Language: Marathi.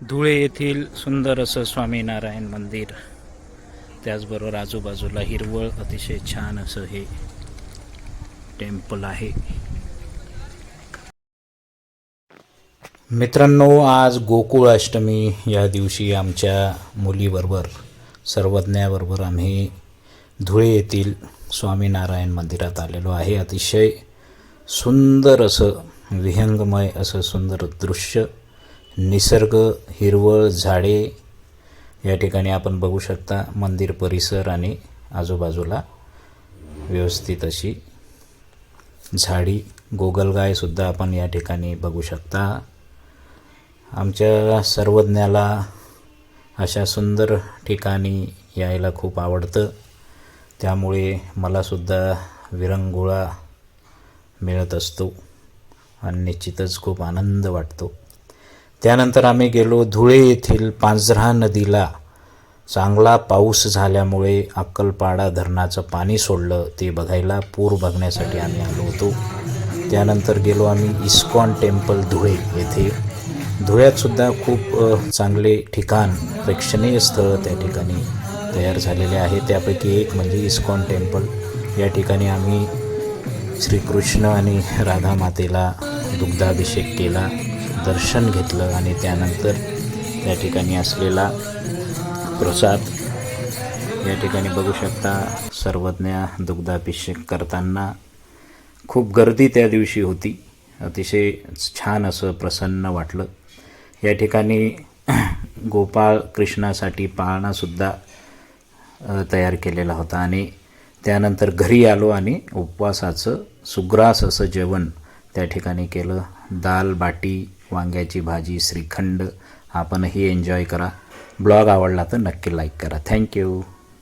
धुळे येथील सुंदर असं स्वामीनारायण मंदिर. त्याचबरोबर आजूबाजूला हिरवळ अतिशय छान असं हे टेम्पल आहे. मित्रांनो आज गोकुळ अष्टमी या दिवशी आमच्या मुलीबरोबर सर्वज्ञाबरोबर आम्ही धुळे येथील स्वामीनारायण मंदिरात आलेलो आहे. अतिशय सुंदर असं विहंगमय असं सुंदर दृश्य निसर्ग हिरवळ झाडे या ठिकाणी आपण बघू शकता. मंदिर परिसर आणि आजूबाजूला व्यवस्थित अशी झाडी गोगलगायसुद्धा आपण या ठिकाणी बघू शकता. आमच्या सर्वज्ञाला अशा सुंदर ठिकाणी यायला खूप आवडतं. त्यामुळे मलासुद्धा विरंगुळा मिळत असतो आणि निश्चितच खूप आनंद वाटतो. त्यानंतर आम्ही गेलो धुळे येथील पांझरा नदीला. चांगला पाऊस झाल्यामुळे अक्कलपाडा धरणाचं पाणी सोडलं. ते बघायला पूर बघण्यासाठी आम्ही आलो होतो. त्यानंतर गेलो आम्ही इस्कॉन टेम्पल धुळे येथे. धुळ्यातसुद्धा खूप चांगले ठिकाण प्रेक्षणीय स्थळ त्या ठिकाणी तयार झालेले आहे त्यापैकी एक म्हणजे इस्कॉन टेम्पल. या ठिकाणी आम्ही श्रीकृष्ण आणि राधा मातेला दुग्धाभिषेक केला. दर्शन घेतलं आणि त्यानंतर त्या ठिकाणी असलेला प्रसाद या ठिकाणी बघू शकता. सर्वज्ञ दुग्धाभिषेक करताना खूप गर्दी त्या दिवशी होती. अतिशय छान असं प्रसन्न वाटलं. या ठिकाणी गोपाळ कृष्णासाठी पाळणासुद्धा तयार केलेला होता आणि त्यानंतर घरी आलो आणि उपवासाचं सुग्रास असं जेवण त्या ठिकाणी केलं. दाल बाटी वांग्याची भाजी श्रीखंड आपणही एन्जॉय करा. ब्लॉग आवडला तर नक्की लाईक करा. थँक्यू